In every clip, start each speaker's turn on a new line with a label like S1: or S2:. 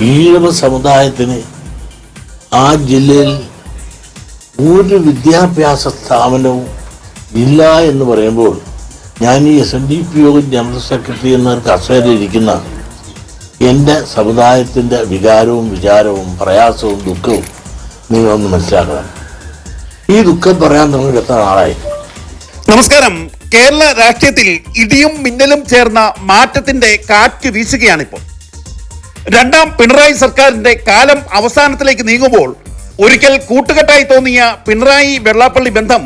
S1: ഈഴവ സമുദായത്തിന് ആ ജില്ലയിൽ ഒരു വിദ്യാഭ്യാസ സ്ഥാപനവും ഇല്ല എന്ന് പറയുമ്പോൾ ഞാൻ ഈ എസ് എൻ ഡി പി ഒ ജനറൽ സെക്രട്ടറി എന്ന കസേരയിലിരിക്കുന്ന എന്റെ സമുദായത്തിന്റെ വികാരവും വിചാരവും പ്രയാസവും ദുഃഖവും നിങ്ങളൊന്ന് മനസ്സിലാക്കണം. ഈ ദുഃഖം പറയാൻ തുടങ്ങി എത്ര നാളായി?
S2: നമസ്കാരം. കേരള രാഷ്ട്രീയത്തിൽ ഇടിയും മിന്നലും ചേർന്ന മാറ്റത്തിന്റെ കാറ്റ് വീശുകയാണിപ്പോൾ. രണ്ടാം പിണറായി സർക്കാരിന്റെ കാലം അവസാനത്തിലേക്ക് നീങ്ങുമ്പോൾ ഒരിക്കൽ കൂട്ടുകെട്ടായി തോന്നിയ പിണറായി വെള്ളാപ്പള്ളി ബന്ധം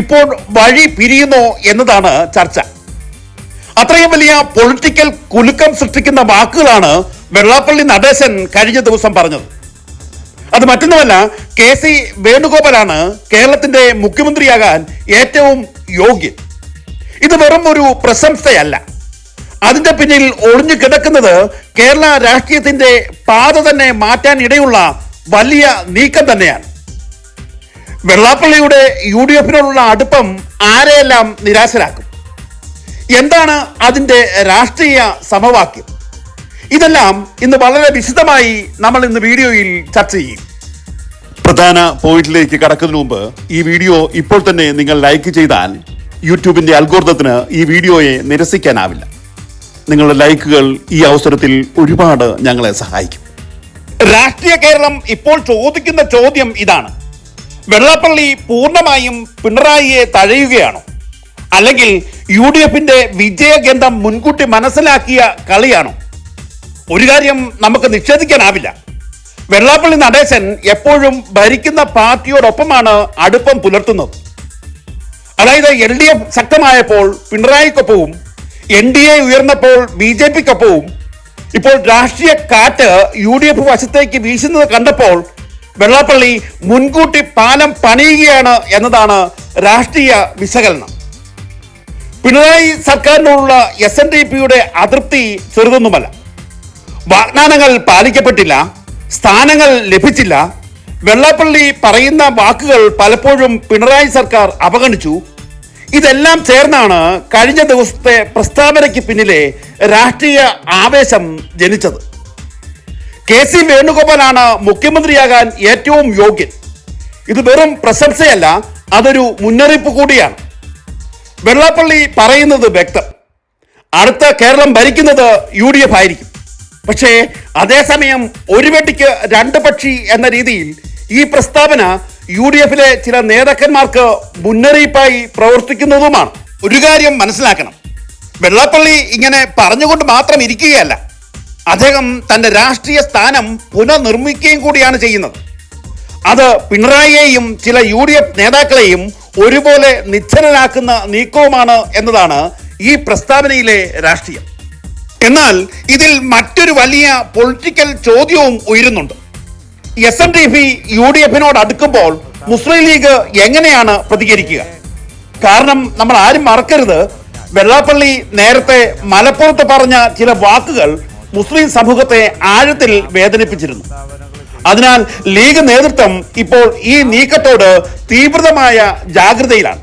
S2: ഇപ്പോൾ വഴി പിരിയുന്നോ എന്നതാണ് ചർച്ച. അത്രയും വലിയ പൊളിറ്റിക്കൽ കുലുക്കം സൃഷ്ടിക്കുന്ന വാക്കുകളാണ് വെള്ളാപ്പള്ളി നടേശൻ കഴിഞ്ഞ ദിവസം പറഞ്ഞത്. അത് മറ്റൊന്നുമല്ല കെ സി വേണുഗോപാലാണ് കേരളത്തിന്റെ മുഖ്യമന്ത്രിയാകാൻ ഏറ്റവും യോഗ്യൻ. ഇത് വെറും ഒരു പ്രശംസയല്ല. അതിന്റെ പിന്നിൽ ഒളിഞ്ഞു കിടക്കുന്നത് കേരള രാഷ്ട്രീയത്തിന്റെ പാത തന്നെ മാറ്റാൻ ഇടയുള്ള വലിയ നീക്കം തന്നെയാണ്. വെള്ളാപ്പള്ളിയുടെ യു ഡി എഫിനോടുള്ള അടുപ്പം ആരെയെല്ലാം നിരാശരാക്കും? എന്താണ് അതിന്റെ രാഷ്ട്രീയ സമവാക്യം? ഇതെല്ലാം ഇന്ന് വളരെ വിശദമായി നമ്മൾ ഇന്ന് വീഡിയോയിൽ ചർച്ച ചെയ്യും. പ്രധാന പോയിന്റിലേക്ക് കടക്കുന്നതിന് മുമ്പ് ഈ വീഡിയോ ഇപ്പോൾ തന്നെ നിങ്ങൾ ലൈക്ക് ചെയ്താൽ യൂട്യൂബിന്റെ അൽഗോർദത്തിന് ഈ വീഡിയോയെ നിരസിക്കാനാവില്ല. നിങ്ങളുടെ ലൈക്കുകൾ ഈ അവസരത്തിൽ ഒരുപാട് ഞങ്ങളെ സഹായിക്കും. രാഷ്ട്രീയ കേരളം ഇപ്പോൾ ചോദിക്കുന്ന ചോദ്യം ഇതാണ്. വെള്ളാപ്പള്ളി പൂർണമായും പിണറായിയെ തഴയുകയാണോ? അല്ലെങ്കിൽ യു ഡി എഫിന്റെ വിജയഗന്ധം മുൻകൂട്ടി മനസ്സിലാക്കിയ കളിയാണോ? ഒരു കാര്യം നമുക്ക് നിഷേധിക്കാനാവില്ല. വെള്ളാപ്പള്ളി നടേശൻ എപ്പോഴും ഭരിക്കുന്ന പാർട്ടിയോടൊപ്പമാണ് അടുപ്പം പുലർത്തുന്നത്. അതായത് എൽ ഡി എഫ് ശക്തമായപ്പോൾ പിണറായിക്കൊപ്പവും എൻ ഡി എ ഉയർന്നപ്പോൾ ബി ജെ പിക്കൊപ്പവും ഇപ്പോൾ രാഷ്ട്രീയ കാറ്റ് യു ഡി എഫ് വശത്തേക്ക് വീശുന്നത് കണ്ടപ്പോൾ വെള്ളാപ്പള്ളി മുൻകൂട്ടി പാലം പണിയുകയാണ് എന്നതാണ് രാഷ്ട്രീയ വിശകലനം. പിണറായി സർക്കാരിനോടുള്ള എസ് എൻ ഡി പിയുടെ അതൃപ്തി ചെറുതൊന്നുമല്ല. വാഗ്ദാനങ്ങൾ പാലിക്കപ്പെട്ടില്ല സ്ഥാനങ്ങൾ ലഭിച്ചില്ല. വെള്ളാപ്പള്ളി പറയുന്ന വാക്കുകൾ പലപ്പോഴും പിണറായി സർക്കാർ അവഗണിച്ചു. ഇതെല്ലാം ചേർന്നാണ് കഴിഞ്ഞ ദിവസത്തെ പ്രസ്താവനയ്ക്ക് പിന്നിലെ രാഷ്ട്രീയ ആവേശം ജനിച്ചത്. കെ സി വേണുഗോപാലാണ് മുഖ്യമന്ത്രിയാകാൻ ഏറ്റവും യോഗ്യൻ. ഇത് വെറും പ്രശംസയല്ല അതൊരു മുന്നറിയിപ്പ് കൂടിയാണ്. വെള്ളാപ്പള്ളി പറയുന്നത് വ്യക്തം. അടുത്ത കേരളം ഭരിക്കുന്നത് യു ഡി എഫ് ആയിരിക്കും. പക്ഷേ അതേസമയം ഒരു വെട്ടിക്ക് രണ്ട് പക്ഷി എന്ന രീതിയിൽ ഈ പ്രസ്താവന യു ഡി എഫിലെ ചില നേതാക്കന്മാർക്ക് മുന്നറിയിപ്പായി പ്രവർത്തിക്കുന്നതുമാണ്. ഒരു കാര്യം മനസ്സിലാക്കണം. വെള്ളാപ്പള്ളി ഇങ്ങനെ പറഞ്ഞുകൊണ്ട് മാത്രം ഇരിക്കുകയല്ല. അദ്ദേഹം തന്റെ രാഷ്ട്രീയ സ്ഥാനം പുനർനിർമ്മിക്കുകയും കൂടിയാണ് ചെയ്യുന്നത്. അത് പിണറായിയെയും ചില യു ഡി എഫ് നേതാക്കളെയും ഒരുപോലെ നിശ്ചലനാക്കുന്ന നീക്കവുമാണ് എന്നതാണ് ഈ പ്രസ്താവനയിലെ രാഷ്ട്രീയം. എന്നാൽ ഇതിൽ മറ്റൊരു വലിയ പൊളിറ്റിക്കൽ ചോദ്യവും ഉയരുന്നുണ്ട്. S N D P U D എഫിനോട് അടുക്കുമ്പോൾ മുസ്ലിം ലീഗ് എങ്ങനെയാണ് പ്രതികരിക്കുക? കാരണം നമ്മൾ ആരും മറക്കരുത്. വെള്ളാപ്പള്ളി നേരത്തെ മലപ്പുറത്ത് പറഞ്ഞ ചില വാക്കുകൾ മുസ്ലിം സമൂഹത്തെ ആഴത്തിൽ വേദനിപ്പിച്ചിരുന്നു. അതിനാൽ ലീഗ് നേതൃത്വം ഇപ്പോൾ ഈ നീക്കത്തോട് തീവ്രമായ ജാഗ്രതയിലാണ്.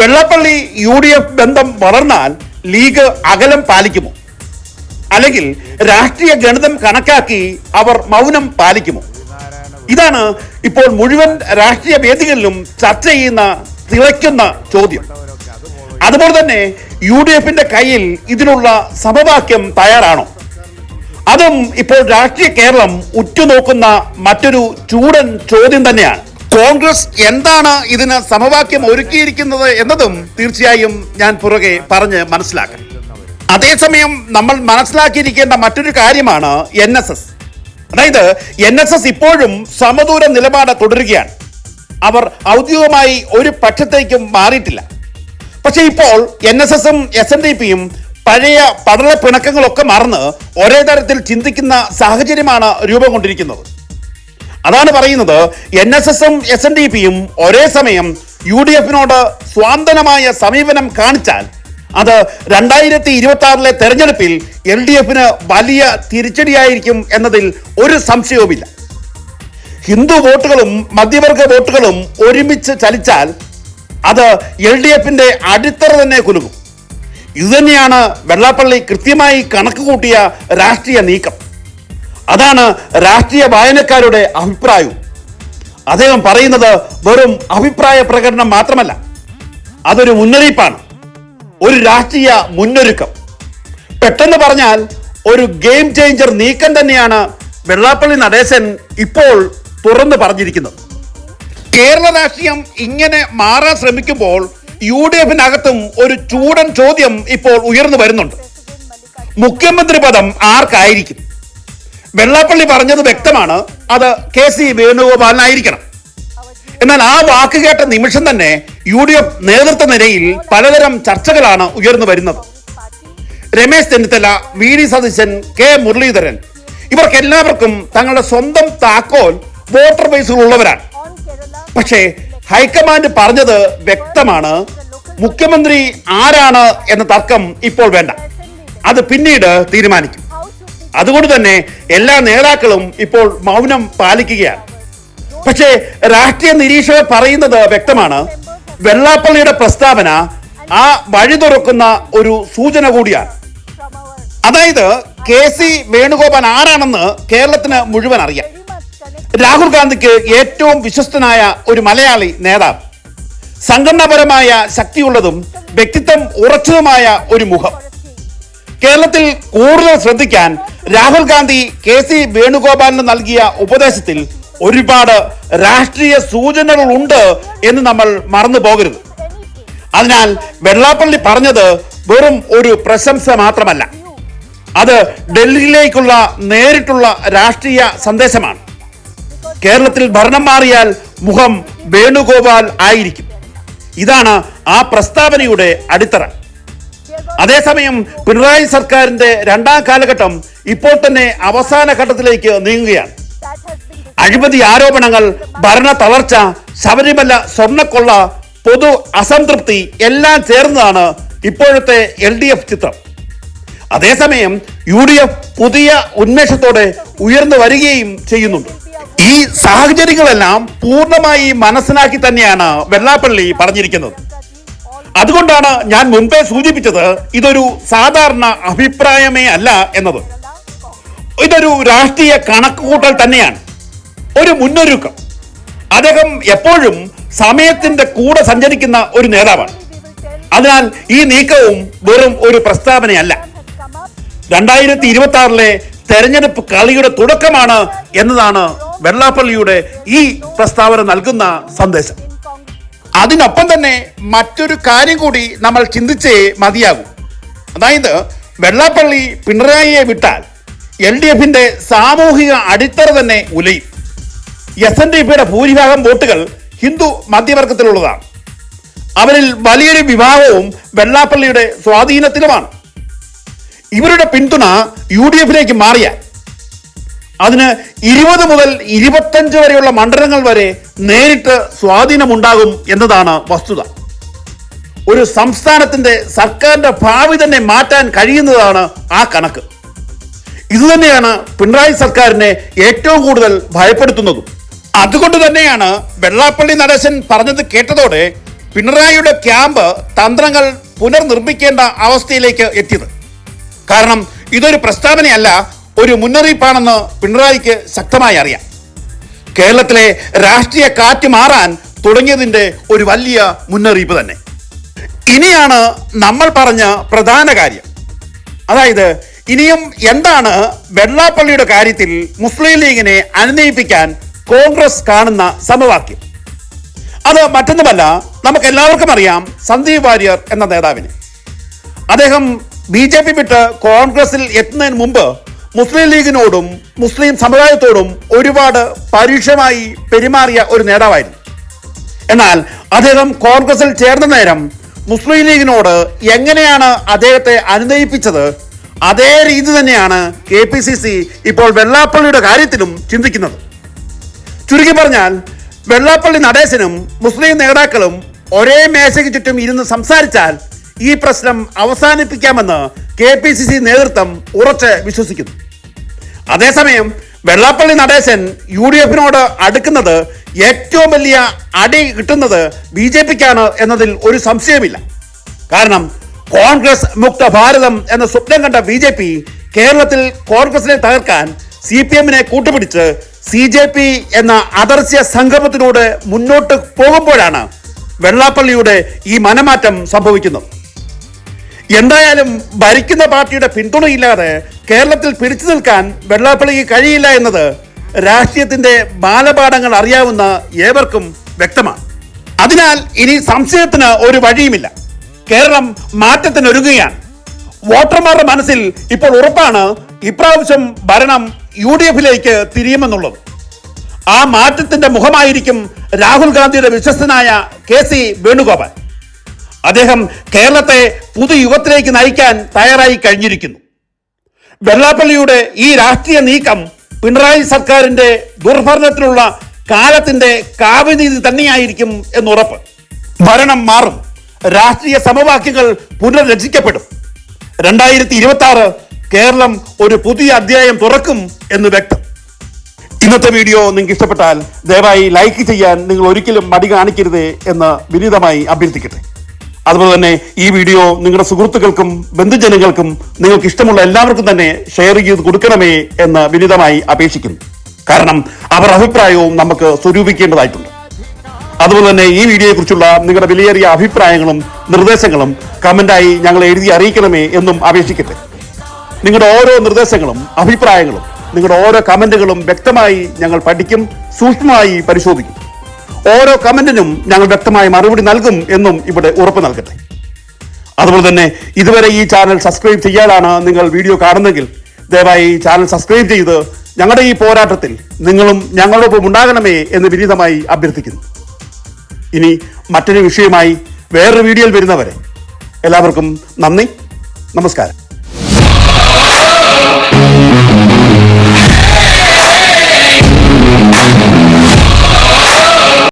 S2: വെള്ളാപ്പള്ളി യു ബന്ധം വളർന്നാൽ ലീഗ് അകലം പാലിക്കുമോ? അല്ലെങ്കിൽ രാഷ്ട്രീയ ഗണിതം കണക്കാക്കി അവർ മൗനം പാലിക്കുമോ? ഇതാണ് ഇപ്പോൾ മുഴുവൻ രാഷ്ട്രീയ വേദികളിലും ചർച്ച ചെയ്യുന്ന തിളയ്ക്കുന്ന ചോദ്യം. അതുപോലെ തന്നെ യു ഡി എഫിന്റെ കയ്യിൽ ഇതിനുള്ള സമവാക്യം തയ്യാറാണോ? അതും ഇപ്പോൾ രാഷ്ട്രീയ കേരളം ഉറ്റുനോക്കുന്ന മറ്റൊരു ചൂടൻ ചോദ്യം തന്നെയാണ്. കോൺഗ്രസ് എന്താണ് ഇതിന് സമവാക്യം ഒരുക്കിയിരിക്കുന്നത് എന്നതും തീർച്ചയായും ഞാൻ പുറകെ പറഞ്ഞ് മനസ്സിലാക്കാം. അതേസമയം നമ്മൾ മനസ്സിലാക്കിയിരിക്കേണ്ട മറ്റൊരു കാര്യമാണ് എൻ എസ് എസ് അതായത് എൻ എസ് എസ് ഇപ്പോഴും സമദൂര നിലപാട് തുടരുകയാണ്. അവർ ഔദ്യോഗികമായി ഒരു പക്ഷത്തേക്കും മാറിയിട്ടില്ല. പക്ഷെ ഇപ്പോൾ എൻ എസ് എസും എസ് എൻ ഡി പിയും പഴയ പടല പിണക്കങ്ങളൊക്കെ മറന്ന് ഒരേ തരത്തിൽ ചിന്തിക്കുന്ന സാഹചര്യമാണ് രൂപം കൊണ്ടിരിക്കുന്നത്. അതാണ് പറയുന്നത് എൻ എസ് എസും എസ് എൻ ഡി പിയും ഒരേ സമയം യു ഡി എഫിനോട് സ്വാന്തനമായ സമീപനം കാണിച്ചാൽ അത് രണ്ടായിരത്തി ഇരുപത്തി ആറിലെ തെരഞ്ഞെടുപ്പിൽ എൽ ഡി എഫിന് വലിയ തിരിച്ചടിയായിരിക്കും എന്നതിൽ ഒരു സംശയവുമില്ല. ഹിന്ദു വോട്ടുകളും മധ്യവർഗ വോട്ടുകളും ഒരുമിച്ച് ചലിച്ചാൽ അത് എൽ ഡി എഫിന്റെ അടിത്തറ തന്നെ കുലുങ്ങും. ഇതുതന്നെയാണ് വെള്ളാപ്പള്ളി കൃത്യമായി കണക്ക് കൂട്ടിയ രാഷ്ട്രീയ നീക്കം. അതാണ് രാഷ്ട്രീയ വായനക്കാരുടെ അഭിപ്രായവും. അദ്ദേഹം പറയുന്നത് വെറും അഭിപ്രായ പ്രകടനം മാത്രമല്ല. അതൊരു മുന്നറിയിപ്പാണ്. ഒരു രാഷ്ട്രീയ മുന്നൊരുക്കം. പെട്ടെന്ന് പറഞ്ഞാൽ ഒരു ഗെയിം ചേഞ്ചർ നീക്കം തന്നെയാണ് വെള്ളാപ്പള്ളി നടേശൻ ഇപ്പോൾ തുറന്നു പറഞ്ഞിരിക്കുന്നത്. കേരള രാഷ്ട്രീയം ഇങ്ങനെ മാറാൻ ശ്രമിക്കുമ്പോൾ യു ഡി എഫിനകത്തും ഒരു ചൂടൻ ചോദ്യം ഇപ്പോൾ ഉയർന്നു വരുന്നുണ്ട്. മുഖ്യമന്ത്രി പദം ആർക്കായിരിക്കും? വെള്ളാപ്പള്ളി പറഞ്ഞത് വ്യക്തമാണ്. അത് കെ സി വേണുഗോപാലിനായിരിക്കണം. എന്നാൽ ആ വാക്ക് കേട്ട നിമിഷം തന്നെ യു ഡി എഫ് നേതൃത്വ നിരയിൽ പലതരം ചർച്ചകളാണ് ഉയർന്നു വരുന്നത്. Ramesh Chennithala V D Satheesan K Muraleedharan. ഇവർക്ക് എല്ലാവർക്കും തങ്ങളുടെ സ്വന്തം താക്കോൽ വോട്ടർ ബേസിൽ ഉള്ളവരാണ്. പക്ഷേ ഹൈക്കമാൻഡ് പറഞ്ഞത് വ്യക്തമാണ്. മുഖ്യമന്ത്രി ആരാണ് എന്ന തർക്കം ഇപ്പോൾ വേണ്ട. അത് പിന്നീട് തീരുമാനിക്കും. അതുകൊണ്ട് തന്നെ എല്ലാ നേതാക്കളും ഇപ്പോൾ മൗനം പാലിക്കുകയാണ്. പക്ഷേ രാഷ്ട്രീയ നിരീക്ഷകർ പറയുന്നത് വ്യക്തമാണ്. വെള്ളാപ്പള്ളിയുടെ പ്രസ്താവന ആ വഴി തുറക്കുന്ന ഒരു സൂചന കൂടിയാണ്. അതായത് കെ സി വേണുഗോപാൽ ആരാണെന്ന് കേരളത്തിന് മുഴുവൻ അറിയാം. രാഹുൽ ഗാന്ധിക്ക് ഏറ്റവും വിശ്വസ്തനായ ഒരു മലയാളി നേതാവ്. സംഘടനാപരമായ ശക്തിയുള്ളതും വ്യക്തിത്വം ഉറച്ചതുമായ ഒരു മുഖം. കേരളത്തിൽ കൂടുതൽ ശ്രദ്ധിക്കാൻ രാഹുൽ ഗാന്ധി കെ സി വേണുഗോപാലിന് നൽകിയ ഉപദേശത്തിൽ ഒരുപാട് രാഷ്ട്രീയ സൂചനകൾ ഉണ്ട് എന്ന് നമ്മൾ മറന്നു പോകരുത്. അതിനാൽ വെള്ളാപ്പള്ളി പറഞ്ഞത് വെറും ഒരു പ്രശംസ മാത്രമല്ല. അത് ഡൽഹിയിലേക്കുള്ള നേരിട്ടുള്ള രാഷ്ട്രീയ സന്ദേശമാണ്. കേരളത്തിൽ ഭരണം മാറിയാൽ മുഖം വേണുഗോപാൽ ആയിരിക്കും. ഇതാണ് ആ പ്രസ്താവനയുടെ അടിത്തറ. അതേസമയം പിണറായി സർക്കാരിന്റെ രണ്ടാം കാലഘട്ടം ഇപ്പോൾ തന്നെ അവസാന ഘട്ടത്തിലേക്ക് നീങ്ങുകയാണ്. അഴിമതി ആരോപണങ്ങൾ ഭരണ തളർച്ച ശബരിമല സ്വർണക്കൊള്ള പൊതു അസംതൃപ്തി എല്ലാം ചേർന്നതാണ് ഇപ്പോഴത്തെ എൽ ഡി എഫ് ചിത്രം. അതേസമയം യു ഡി എഫ് പുതിയ ഉന്മേഷത്തോടെ ഉയർന്നു വരികയും ചെയ്യുന്നുണ്ട്. ഈ സാഹചര്യങ്ങളെല്ലാം പൂർണമായി മനസ്സിലാക്കി തന്നെയാണ് വെള്ളാപ്പള്ളി പറഞ്ഞിരിക്കുന്നത്. അതുകൊണ്ടാണ് ഞാൻ മുൻപേ സൂചിപ്പിച്ചത് ഇതൊരു സാധാരണ അഭിപ്രായമേ അല്ല എന്നത്. ഇതൊരു രാഷ്ട്രീയ കണക്കുകൂട്ടൽ തന്നെയാണ്. ഒരു മുന്നൊരുക്കം. അദ്ദേഹം എപ്പോഴും സമയത്തിന്റെ കൂടെ സഞ്ചരിക്കുന്ന ഒരു നേതാവാണ്. അതിനാൽ ഈ നീക്കവും വെറും ഒരു പ്രസ്താവനയല്ല. രണ്ടായിരത്തി ഇരുപത്തി ആറിലെ തെരഞ്ഞെടുപ്പ് കളിയുടെ തുടക്കമാണ് എന്നതാണ് വെള്ളാപ്പള്ളിയുടെ ഈ പ്രസ്താവന നൽകുന്ന സന്ദേശം. അതിനൊപ്പം തന്നെ മറ്റൊരു കാര്യം കൂടി നമ്മൾ ചിന്തിച്ചേ മതിയാകും. അതായത് വെള്ളാപ്പള്ളി പിണറായിയെ വിട്ടാൽ എൽ ഡി എഫിന്റെ സാമൂഹിക അടിത്തറ തന്നെ ഉലയും. എസ് എൻ ഡി പിയുടെ ഭൂരിഭാഗം വോട്ടുകൾ ഹിന്ദു മധ്യവർഗത്തിലുള്ളതാണ്. അവരിൽ വലിയൊരു വിഭാഗവും വെള്ളാപ്പള്ളിയുടെ സ്വാധീനത്തിലുമാണ്. ഇവരുടെ പിന്തുണ യു ഡി എഫിലേക്ക് മാറിയാൽ അതിന് ഇരുപത് മുതൽ ഇരുപത്തഞ്ച് വരെയുള്ള മണ്ഡലങ്ങൾ വരെ നേരിട്ട് സ്വാധീനമുണ്ടാകും എന്നതാണ് വസ്തുത. ഒരു സംസ്ഥാനത്തിന്റെ സർക്കാരിന്റെ ഭാവി തന്നെ മാറ്റാൻ കഴിയുന്നതാണ് ആ കണക്ക്. ഇതുതന്നെയാണ് പിണറായി സർക്കാരിനെ ഏറ്റവും കൂടുതൽ ഭയപ്പെടുത്തുന്നതും. അതുകൊണ്ട് തന്നെയാണ് വെള്ളാപ്പള്ളി നടേശൻ പറഞ്ഞത് കേട്ടതോടെ പിണറായിയുടെ ക്യാമ്പ് തന്ത്രങ്ങൾ പുനർനിർമ്മിക്കേണ്ട അവസ്ഥയിലേക്ക് എത്തിയത്. കാരണം ഇതൊരു പ്രസ്താവനയല്ല ഒരു മുന്നറിയിപ്പാണെന്ന് പിണറായിക്ക് ശക്തമായി അറിയാം. കേരളത്തിലെ രാഷ്ട്രീയ കാറ്റ് മാറാൻ തുടങ്ങിയതിന്റെ ഒരു വലിയ മുന്നറിയിപ്പ് തന്നെ. ഇനിയാണ് നമ്മൾ പറഞ്ഞ പ്രധാന കാര്യം. അതായത് ഇനിയും എന്താണ് വെള്ളാപ്പള്ളിയുടെ കാര്യത്തിൽ മുസ്ലിം ലീഗിനെ അനുനയിപ്പിക്കാൻ കോൺഗ്രസ് കാണുന്ന സമവാക്യം. അത് മറ്റൊന്നുമല്ല നമുക്ക് എല്ലാവർക്കും അറിയാം സന്ദീപ് വാര്യർ എന്ന നേതാവിനെ. അദ്ദേഹം ബി ജെ പി വിട്ട് കോൺഗ്രസിൽ എത്തുന്നതിന് മുമ്പ് മുസ്ലിം ലീഗിനോടും മുസ്ലിം സമുദായത്തോടും ഒരുപാട് പരുഷമായി പെരുമാറിയ ഒരു നേതാവായിരുന്നു. എന്നാൽ അദ്ദേഹം കോൺഗ്രസിൽ ചേർന്ന നേരം മുസ്ലിം ലീഗിനോട് എങ്ങനെയാണ് അദ്ദേഹത്തെ അനുനയിപ്പിച്ചത്? അതേ രീതി തന്നെയാണ് കെ പി സി സി ഇപ്പോൾ വെള്ളാപ്പള്ളിയുടെ കാര്യത്തിലും ചിന്തിക്കുന്നത്. ചുരുക്കി പറഞ്ഞാൽ വെള്ളാപ്പള്ളി നടേശനും മുസ്ലിം നേതാക്കളും ഒരേ മേശയ്ക്ക് ചുറ്റും ഇരുന്ന് സംസാരിച്ചാൽ ഈ പ്രശ്നം അവസാനിപ്പിക്കാമെന്ന് കെ പി സി സി നേതൃത്വം ഉറച്ച് വിശ്വസിക്കുന്നു. അതേസമയം വെള്ളാപ്പള്ളി നടേശൻ യു ഡി എഫിനോട് അടുക്കുന്നത് ഏറ്റവും വലിയ അടി കിട്ടുന്നത് ബി ജെ പിക്കാണ് എന്നതിൽ ഒരു സംശയമില്ല കാരണം കോൺഗ്രസ് മുക്ത ഭാരതം എന്ന സ്വപ്നം കണ്ട ബി ജെ പി കേരളത്തിൽ കോൺഗ്രസിനെ തകർക്കാൻ സി പി എമ്മിനെ കൂട്ടുപിടിച്ച് സി ജെ പി എന്ന അദർശ്യ സംഗമത്തിലൂടെ മുന്നോട്ട് പോകുമ്പോഴാണ് വെള്ളാപ്പള്ളിയുടെ ഈ മനമാറ്റം സംഭവിക്കുന്നത്. എന്തായാലും ഭരിക്കുന്ന പാർട്ടിയുടെ പിന്തുണയില്ലാതെ കേരളത്തിൽ പിടിച്ചു നിൽക്കാൻ വെള്ളാപ്പള്ളിക്ക് കഴിയില്ല എന്നത് രാഷ്ട്രീയത്തിന്റെ ബാലപാഠങ്ങൾ അറിയാവുന്ന ഏവർക്കും വ്യക്തമാണ്. അതിനാൽ ഇനി സംശയത്തിന് ഒരു വഴിയുമില്ല. കേരളം മാറ്റത്തിനൊരുങ്ങുകയാണ്. വോട്ടർമാരുടെ മനസ്സിൽ ഇപ്പോൾ ഉറപ്പാണ് ഇപ്രാവശ്യം ഭരണം യു ഡി എഫിലേക്ക് തിരിയുമെന്നുള്ളത്. ആ മാറ്റത്തിന്റെ മുഖമായിരിക്കും രാഹുൽ ഗാന്ധിയുടെ വിശ്വസ്തനായ കെ സി വേണുഗോപാൽ. അദ്ദേഹം കേരളത്തെ പുതുയുഗത്തിലേക്ക് നയിക്കാൻ തയ്യാറായി കഴിഞ്ഞിരിക്കുന്നു. വെള്ളാപ്പള്ളിയുടെ ഈ രാഷ്ട്രീയ നീക്കം പിണറായി സർക്കാരിന്റെ ദുർഭരണത്തിലുള്ള കാലത്തിന്റെ കാവ്യനീതി തന്നെയായിരിക്കും എന്നുറപ്പ്. ഭരണം മാറും. രാഷ്ട്രീയ സമവാക്യങ്ങൾ പുനർരചിക്കപ്പെടും രണ്ടായിരത്തി ഇരുപത്തി ആറ് കേരളം ഒരു പുതിയ അധ്യായം തുറക്കും എന്ന് വ്യക്തം. ഇന്നത്തെ വീഡിയോ നിങ്ങൾക്ക് ഇഷ്ടപ്പെട്ടാൽ ദയവായി ലൈക്ക് ചെയ്യാൻ നിങ്ങൾ ഒരിക്കലും മടി കാണിക്കരുത് എന്ന് വിനീതമായി അഭ്യർത്ഥിക്കട്ടെ. അതുപോലെ തന്നെ ഈ വീഡിയോ നിങ്ങളുടെ സുഹൃത്തുക്കൾക്കും ബന്ധുജനങ്ങൾക്കും നിങ്ങൾക്ക് ഇഷ്ടമുള്ള എല്ലാവർക്കും തന്നെ ഷെയർ ചെയ്ത് കൊടുക്കണമേ എന്ന് വിനീതമായി അപേക്ഷിക്കുന്നു. കാരണം അവർ അഭിപ്രായവും നമുക്ക് സ്വരൂപിക്കേണ്ടതായിട്ടുണ്ട്. അതുപോലെ തന്നെ ഈ വീഡിയോയെക്കുറിച്ചുള്ള നിങ്ങളുടെ വിലയേറിയ അഭിപ്രായങ്ങളും നിർദ്ദേശങ്ങളും കമന്റായി ഞങ്ങൾ എഴുതി അറിയിക്കണമേ എന്നും അപേക്ഷിക്കട്ടെ. നിങ്ങളുടെ ഓരോ നിർദ്ദേശങ്ങളും അഭിപ്രായങ്ങളും നിങ്ങളുടെ ഓരോ കമന്റുകളും വ്യക്തമായി ഞങ്ങൾ പഠിക്കും സൂക്ഷ്മമായി പരിശോധിക്കും. ഓരോ കമന്റിനും ഞങ്ങൾ വ്യക്തമായ മറുപടി നൽകും എന്നും ഇവിടെ ഉറപ്പ് നൽകട്ടെ. അതുപോലെ തന്നെ ഇതുവരെ ഈ ചാനൽ സബ്സ്ക്രൈബ് ചെയ്യാതാണ് നിങ്ങൾ വീഡിയോ കാണുന്നെങ്കിൽ ദയവായി ചാനൽ സബ്സ്ക്രൈബ് ചെയ്ത് ഞങ്ങളുടെ ഈ പോരാട്ടത്തിൽ നിങ്ങളും ഞങ്ങളോടൊപ്പം ഉണ്ടാകണമേ എന്ന് വിനീതമായി അഭ്യർത്ഥിക്കുന്നു. ഇനി മറ്റൊരു വിഷയമായി വേറൊരു വീഡിയോയിൽ വരുന്നവരെ എല്ലാവർക്കും നന്ദി നമസ്കാരം.